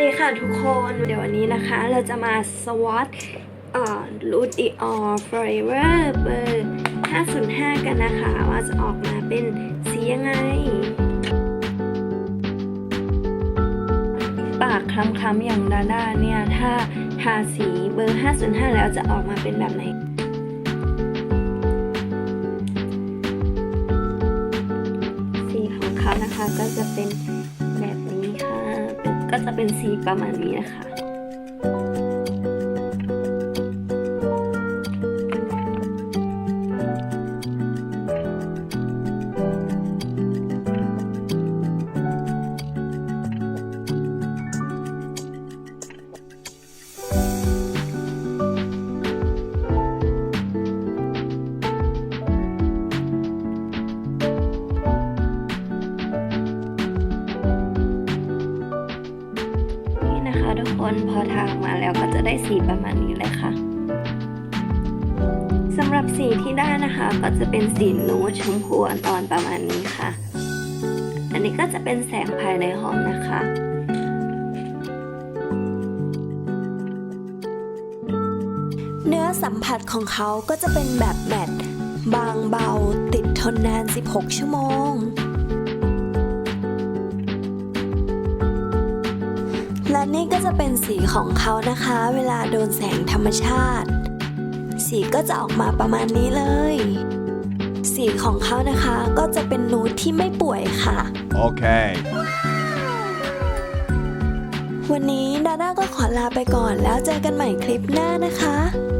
ดีค่ะทุกคน เดี๋ยววันนี้นะคะ เราจะมาสวอตเอ่อลูดิออ Forever เบอร์505 กันนะคะ ว่าจะออกมาเป็นสียังไง ปากคล้ำๆอย่างดาด้าเนี่ย ถ้าทาสีเบอร์ 505 แล้วจะออกมาเป็นแบบไหนสีของเขานะคะก็จะเป็น ก็จะเป็นสีประมาณนี้นะคะ นะคะทุกคนพอทาออกมาแล้วก็จะได้สีประมาณนี้เลยค่ะสำหรับสีที่ได้นะคะ ก็จะเป็นสีนูดชมพูอ่อนๆประมาณนี้ค่ะ อันนี้ก็จะเป็นแสงภายในห้องนะคะเนื้อสัมผัสของเขาก็จะเป็นแบบแมตบางเบาติดทนนาน 16 ชั่วโมง และนี่ก็จะเป็นสีของเขานะคะ เวลาโดนแสงธรรมชาติ สีก็จะออกมาประมาณนี้เลย สีของเขานะคะก็จะเป็นนูดที่ไม่ป่วยค่ะ Okay. วันนี้ดาด้าก็ขอลาไปก่อนแล้วเจอกันใหม่คลิปหน้านะคะบ๊ายบาย